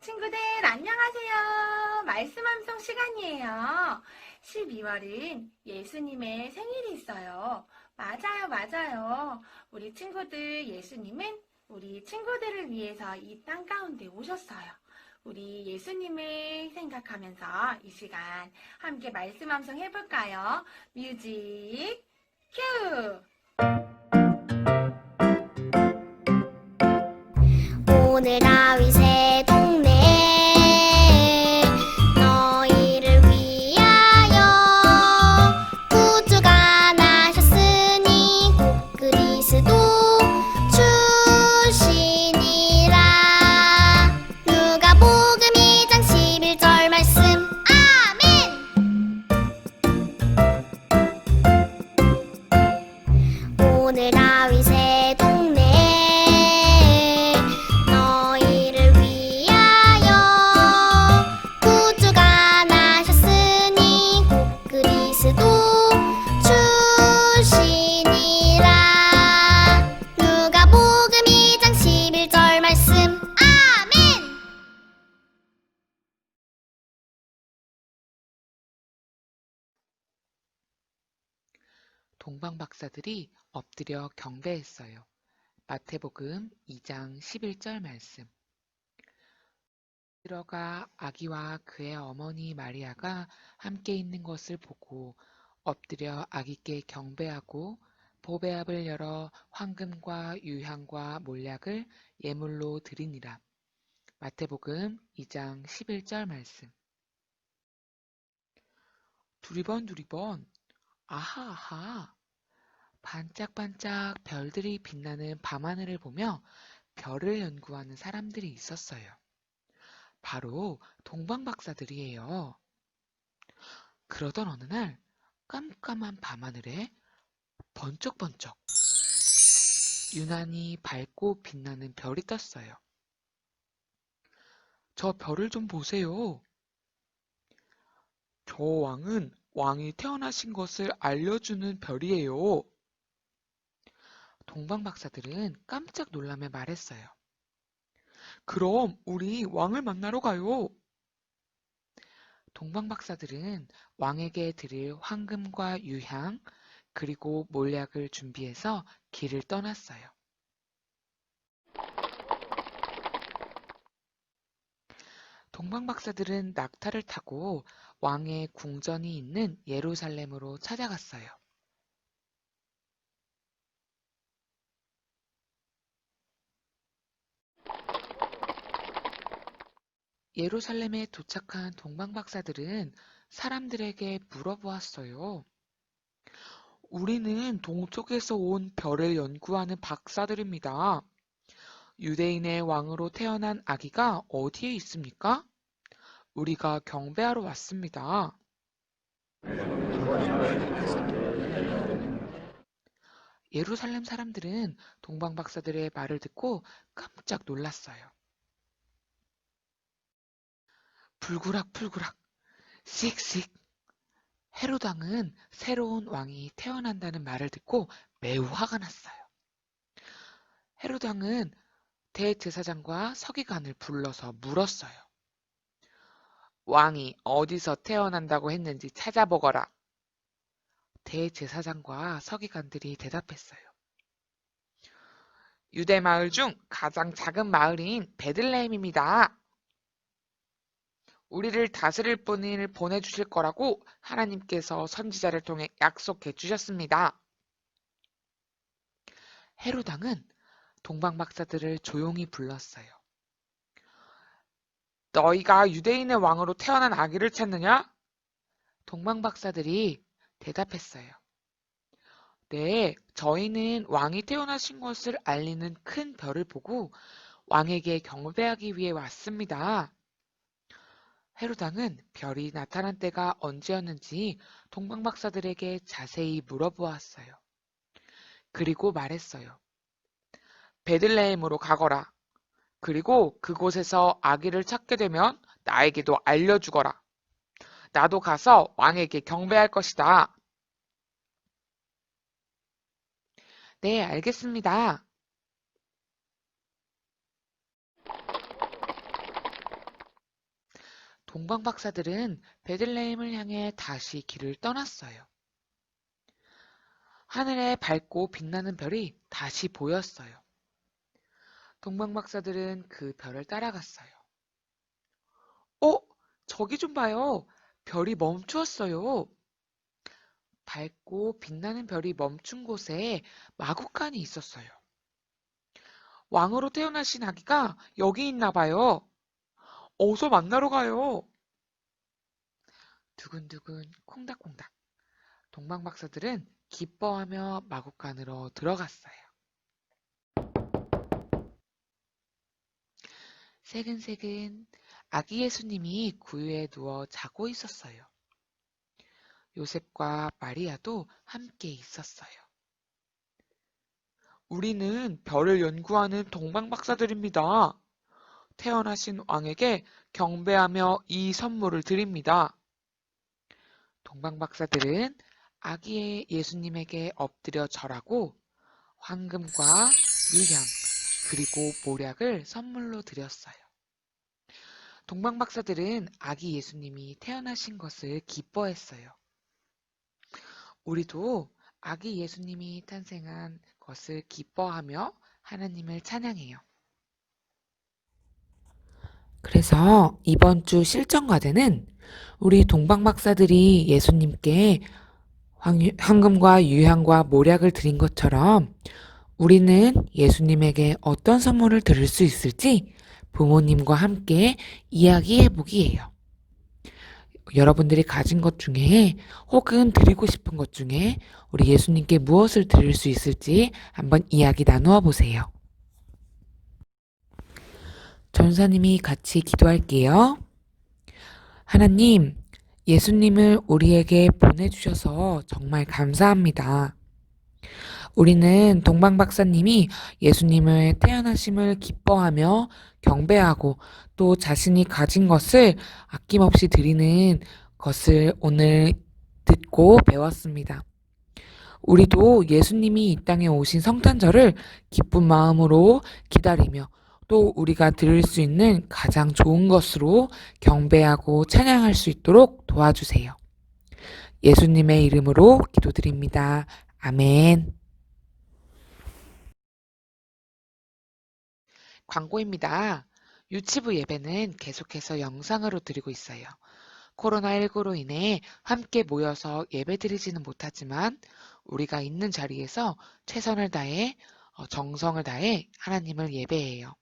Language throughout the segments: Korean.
친구들 안녕하세요. 말씀 암송 시간이에요. 12월은 예수님의 생일이 있어요. 맞아요, 맞아요. 우리 친구들 예수님은 우리 친구들을 위해서 이 땅 가운데 오셨어요. 우리 예수님을 생각하면서 이 시간 함께 말씀 암송 해볼까요? 뮤직 큐! 동방 박사들이 엎드려 경배했어요. 마태복음 2장 11절 말씀. 들어가 아기와 그의 어머니 마리아가 함께 있는 것을 보고 엎드려 아기께 경배하고 보배압을 열어 황금과 유향과 몰약을 예물로 드리니라. 마태복음 2장 11절 말씀. 두리번 두리번 아하 아하 반짝반짝 별들이 빛나는 밤하늘을 보며 별을 연구하는 사람들이 있었어요. 바로 동방박사들이에요. 그러던 어느 날 깜깜한 밤하늘에 번쩍번쩍 유난히 밝고 빛나는 별이 떴어요. 저 별을 좀 보세요. 저 왕은 왕이 태어나신 것을 알려주는 별이에요. 동방 박사들은 깜짝 놀라며 말했어요. 그럼 우리 왕을 만나러 가요. 동방 박사들은 왕에게 드릴 황금과 유향, 그리고 몰약을 준비해서 길을 떠났어요. 동방 박사들은 낙타를 타고 왕의 궁전이 있는 예루살렘으로 찾아갔어요. 예루살렘에 도착한 동방박사들은 사람들에게 물어보았어요. 우리는 동쪽에서 온 별을 연구하는 박사들입니다. 유대인의 왕으로 태어난 아기가 어디에 있습니까? 우리가 경배하러 왔습니다. 예루살렘 사람들은 동방 박사들의 말을 듣고 깜짝 놀랐어요. 불구락불구락, 씩씩. 헤로당은 새로운 왕이 태어난다는 말을 듣고 매우 화가 났어요. 헤로당은 대제사장과 서기관을 불러서 물었어요. 왕이 어디서 태어난다고 했는지 찾아보거라. 대제사장과 서기관들이 대답했어요. 유대 마을 중 가장 작은 마을인 베들레헴입니다. 우리를 다스릴 분을 보내주실 거라고 하나님께서 선지자를 통해 약속해 주셨습니다. 헤로당은 동방 박사들을 조용히 불렀어요. 너희가 유대인의 왕으로 태어난 아기를 찾느냐? 동방 박사들이 대답했어요. 네, 저희는 왕이 태어나신 것을 알리는 큰 별을 보고 왕에게 경배하기 위해 왔습니다. 헤로당은 별이 나타난 때가 언제였는지 동방 박사들에게 자세히 물어보았어요. 그리고 말했어요. 베들레헴으로 가거라. 그리고 그곳에서 아기를 찾게 되면 나에게도 알려주거라. 나도 가서 왕에게 경배할 것이다. 네, 알겠습니다. 동방 박사들은 베들레헴을 향해 다시 길을 떠났어요. 하늘에 밝고 빛나는 별이 다시 보였어요. 동방 박사들은 그 별을 따라갔어요. 어, 저기 좀 봐요. 별이 멈추었어요. 밝고 빛나는 별이 멈춘 곳에 마구간이 있었어요. 왕으로 태어나신 아기가 여기 있나 봐요. 어서 만나러 가요. 두근두근 콩닥콩닥. 동방 박사들은 기뻐하며 마구간으로 들어갔어요. 새근새근 아기 예수님이 구유에 누워 자고 있었어요. 요셉과 마리아도 함께 있었어요. 우리는 별을 연구하는 동방 박사들입니다. 태어나신 왕에게 경배하며 이 선물을 드립니다. 동방 박사들은 아기의 예수님에게 엎드려 절하고 황금과 유향 그리고 모략을 선물로 드렸어요. 동방 박사들은 아기 예수님이 태어나신 것을 기뻐했어요. 우리도 아기 예수님이 탄생한 것을 기뻐하며 하나님을 찬양해요. 그래서 이번 주 실전 과제는 우리 동방 박사들이 예수님께 황- 황금과 유향과 모략을 드린 것처럼 우리는 예수님에게 어떤 선물을 드릴 수 있을지 부모님과 함께 이야기해 보기예요. 여러분들이 가진 것 중에 혹은 드리고 싶은 것 중에 우리 예수님께 무엇을 드릴 수 있을지 한번 이야기 나누어 보세요. 전사님이 같이 기도할게요. 하나님, 예수님을 우리에게 보내주셔서 정말 감사합니다. 우리는 동방 박사님이 예수님을 태어나심을 기뻐하며 경배하고 또 자신이 가진 것을 아낌없이 드리는 것을 오늘 듣고 배웠습니다. 우리도 예수님이 이 땅에 오신 성탄절을 기쁜 마음으로 기다리며 또 우리가 드릴 수 있는 가장 좋은 것으로 경배하고 찬양할 수 있도록 도와주세요. 예수님의 이름으로 기도드립니다. 아멘. 광고입니다. 유치부 예배는 계속해서 영상으로 드리고 있어요. 코로나19로 인해 함께 모여서 예배 드리지는 못하지만 우리가 있는 자리에서 최선을 다해 어, 정성을 다해 하나님을 예배해요.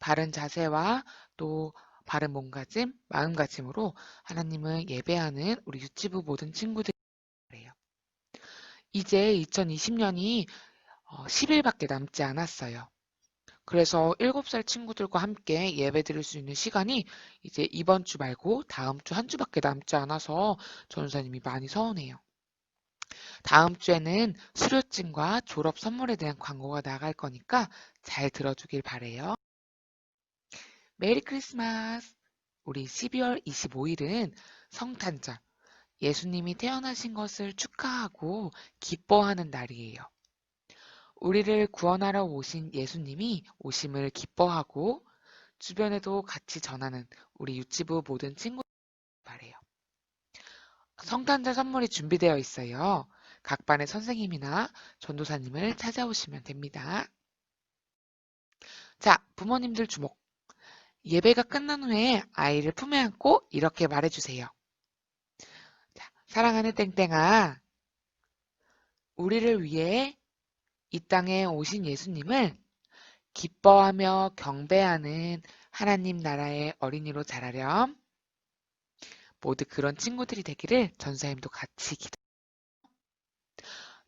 바른 자세와 또 바른 몸가짐, 마음가짐으로 하나님을 예배하는 우리 유치부 모든 친구들이에요. 이제 2020년이 10일밖에 남지 않았어요. 그래서 7살 친구들과 함께 예배 드릴 수 있는 시간이 이제 이번 주 말고 다음 주 한 주밖에 남지 않아서 전사님이 많이 서운해요. 다음 주에는 수료증과 졸업 선물에 대한 광고가 나갈 거니까 잘 들어주길 바래요. 메리 크리스마스! 우리 12월 25일은 성탄절, 예수님이 태어나신 것을 축하하고 기뻐하는 날이에요. 우리를 구원하러 오신 예수님이 오심을 기뻐하고 주변에도 같이 전하는 우리 유치부 모든 친구들 바래요. 성탄절 선물이 준비되어 있어요. 각 반의 선생님이나 전도사님을 찾아오시면 됩니다. 자, 부모님들 주목. 예배가 끝난 후에 아이를 품에 안고 이렇게 말해주세요. 자, 사랑하는 땡땡아, 우리를 위해 이 땅에 오신 예수님을 기뻐하며 경배하는 하나님 나라의 어린이로 자라렴. 모두 그런 친구들이 되기를 전사님도 같이 기도.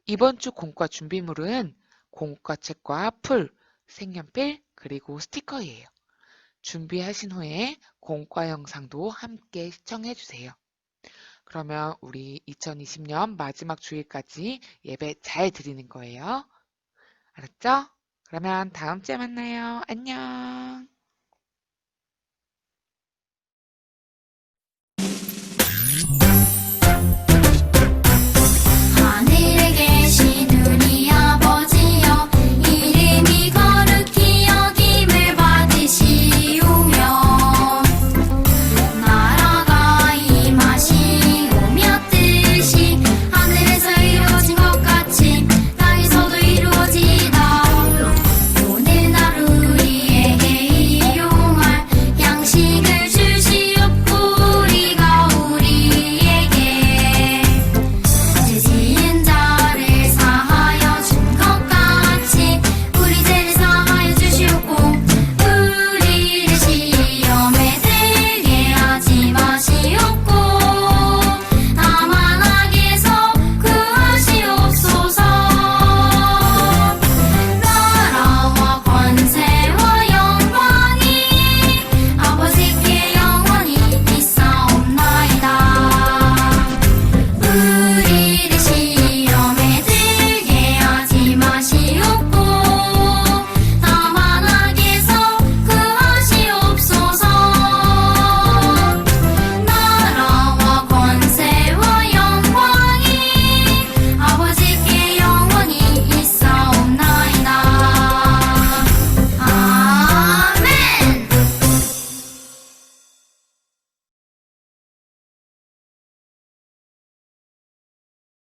이번 주 공과 준비물은 공과 책과 풀, 색연필, 그리고 스티커예요. 준비하신 후에 공과 영상도 함께 시청해 주세요. 그러면 우리 2020년 마지막 주일까지 예배 잘 드리는 거예요. 알았죠? 그러면 다음 주에 만나요. 안녕.